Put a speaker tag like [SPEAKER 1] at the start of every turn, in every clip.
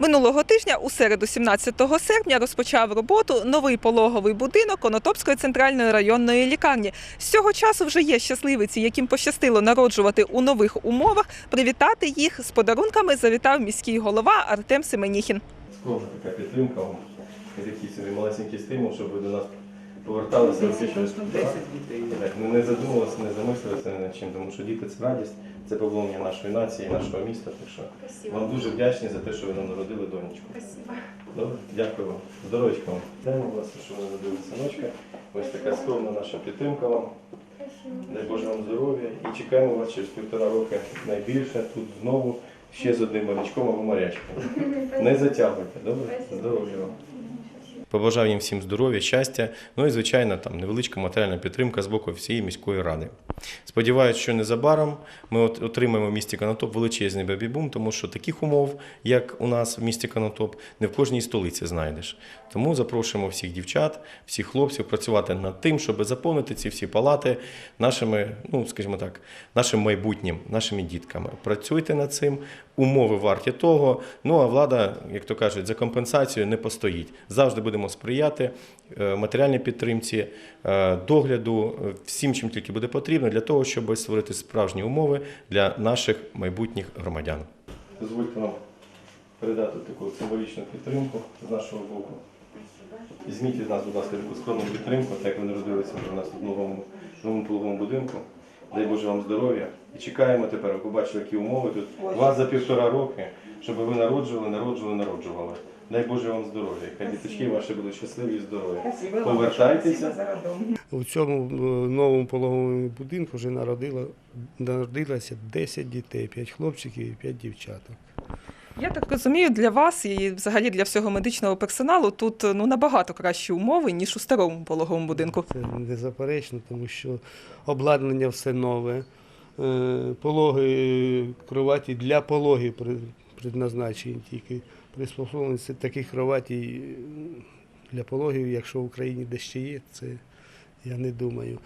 [SPEAKER 1] Минулого тижня, у середу, 17 серпня, розпочав роботу новий пологовий будинок Конотопської центральної районної лікарні. З цього часу вже є щасливиці, яким пощастило народжувати у нових умовах. Привітати їх з подарунками завітав міський голова Артем Семеніхін.
[SPEAKER 2] Скоро така підтримка, такий малесенький стимул, щоб ви до нас поверталися. Всі щось
[SPEAKER 3] 10 дітей.
[SPEAKER 2] Так, не- не задумувалися, не замислилися над чим, тому що діти це радість, це поповнення нашої нації, нашого міста. Так що вам дуже вдячні за те, що ви нам народили донечку. Добре, дякую вам. Здоров'ячка вам. Вітаємо вас, що ви народили синочка. Ось така скромна наша підтримка вам. Дай Боже вам здоров'я і чекаємо вас через півтора роки найбільше тут знову ще з одним морячком або морячком. Не затягуйте, добре? Здоров'я вам. Побажав їм всім здоров'я, щастя, ну і звичайно там невеличка матеріальна підтримка з боку всієї міської ради. Сподіваюся, що незабаром ми отримаємо в місті Конотоп величезний бебі-бум, тому що таких умов, як у нас в місті Конотоп, не в кожній столиці знайдеш. Тому запрошуємо всіх дівчат, всіх хлопців працювати над тим, щоб заповнити ці всі палати нашими, ну скажімо так, нашим майбутнім, нашими дітками. Працюйте над цим, умови варті того. Ну а влада, як то кажуть, за компенсацію не постоїть. Завжди будемо сприяти е, матеріальній підтримці, е, догляду, е, всім, чим тільки буде потрібно, для того, щоб створити справжні умови для наших майбутніх громадян. Дозвольте нам передати таку символічну підтримку з нашого боку. Візьміть від нас, будь ласка, таку скромну підтримку, так як ви народилися вже у нас в новому, новому пологовому будинку. Дай Боже вам здоров'я. І чекаємо тепер, ви побачили, які умови тут. У вас за півтора роки, щоб ви народжували, народжували, народжували. Дай Боже вам здоров'я. Хай діточки ваші будуть щасливі і здорові. Повертайтеся.
[SPEAKER 3] У цьому е, новому пологовому будинку вже народило, народилося 10 дітей, 5 хлопчиків і 5 дівчаток.
[SPEAKER 1] Я так розумію, для вас і взагалі для всього медичного персоналу тут ну набагато кращі умови ніж у старому пологовому будинку.
[SPEAKER 3] Це незаперечно, тому що обладнання все нове, е, пологи, кроваті для пологів при- предназначені тільки. Приспособлені таких кроватій е, для пологів, якщо в Україні де ще є, це я не думаю.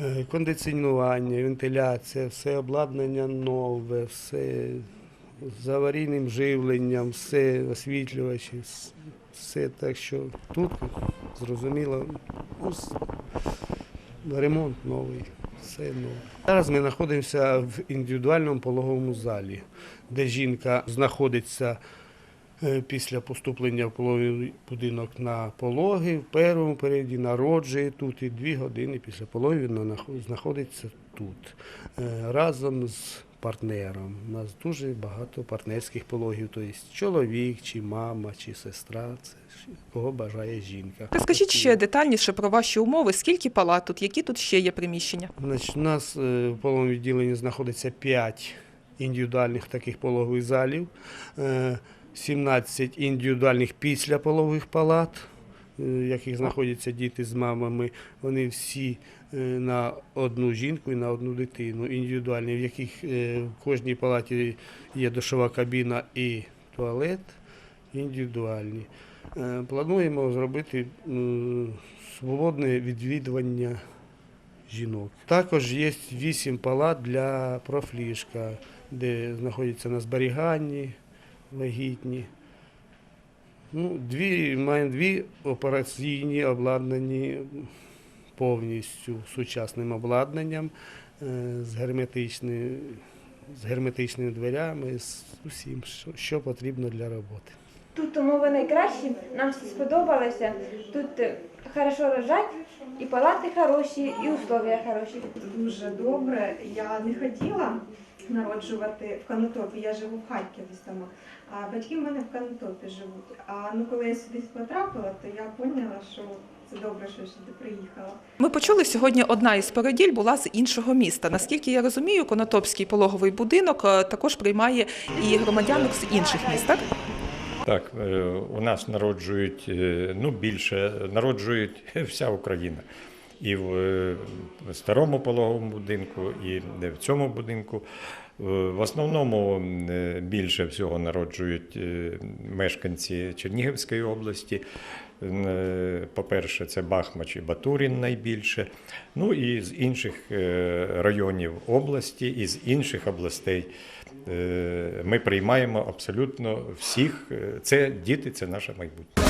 [SPEAKER 3] Е, Кондиціонування, вентиляція, все обладнання нове, все з аварійним живленням, все освітлювачі, все так що тут зрозуміло, ремонт новий, нове. Зараз ми знаходимося в індивідуальному пологовому залі, де жінка знаходиться е, після поступлення в пологовий будинок на пологи, в першому періоді народжує тут і дві години після пологів вона знаходиться тут е, разом з партнером. У нас дуже багато партнерських пологів, тобто чоловік, чи мама, чи сестра, це кого бажає жінка.
[SPEAKER 1] Розкажіть ще детальніше про ваші умови, скільки палат тут, які тут ще є приміщення.
[SPEAKER 3] Значить, у нас е, в пологовому відділенні знаходиться 5 індивідуальних таких пологових залів, е, 17 індивідуальних післяпологових палат, е, яких знаходяться діти з мамами. Вони всі е, на одну жінку і на одну дитину. Індивідуальні, в яких е, в кожній палаті є душова кабіна і туалет. Індивідуальні. Е, Плануємо зробити свободне відвідування жінок. Також є вісім палат для профліжка, де знаходяться на зберіганні вагітні. Ну, дві, маємо дві операційні обладнані повністю сучасним обладнанням, е, з, герметичними, з герметичними дверями, з усім, що, що потрібно для роботи.
[SPEAKER 4] Тут умови найкращі, нам все сподобалося. Тут е, хорошо рожать, і палати хороші, і условия хороші.
[SPEAKER 5] дуже добре. Я не хотіла народжувати в Конотопі, я живу в Харкові сама, а батьки в мене в Конотопі живуть. А ну коли я сюди потрапила, то я поняла, що це добре, що я сюди приїхала.
[SPEAKER 1] Ми почули сьогодні одна із породіль була з іншого міста. Наскільки я розумію, Конотопський пологовий будинок е, також приймає і громадянок з інших міст. Так?
[SPEAKER 6] Так, е, у нас народжують е, ну, більше, народжують вся Україна. І в, е, старому пологовому будинку, і в цьому будинку. Е, В основному е, більше всього народжують мешканці Чернігівської області. По-перше, це Бахмач і Батурін найбільше. Ну і з інших районів області, і з інших областей ми приймаємо абсолютно всіх. Це діти, це наше майбутнє.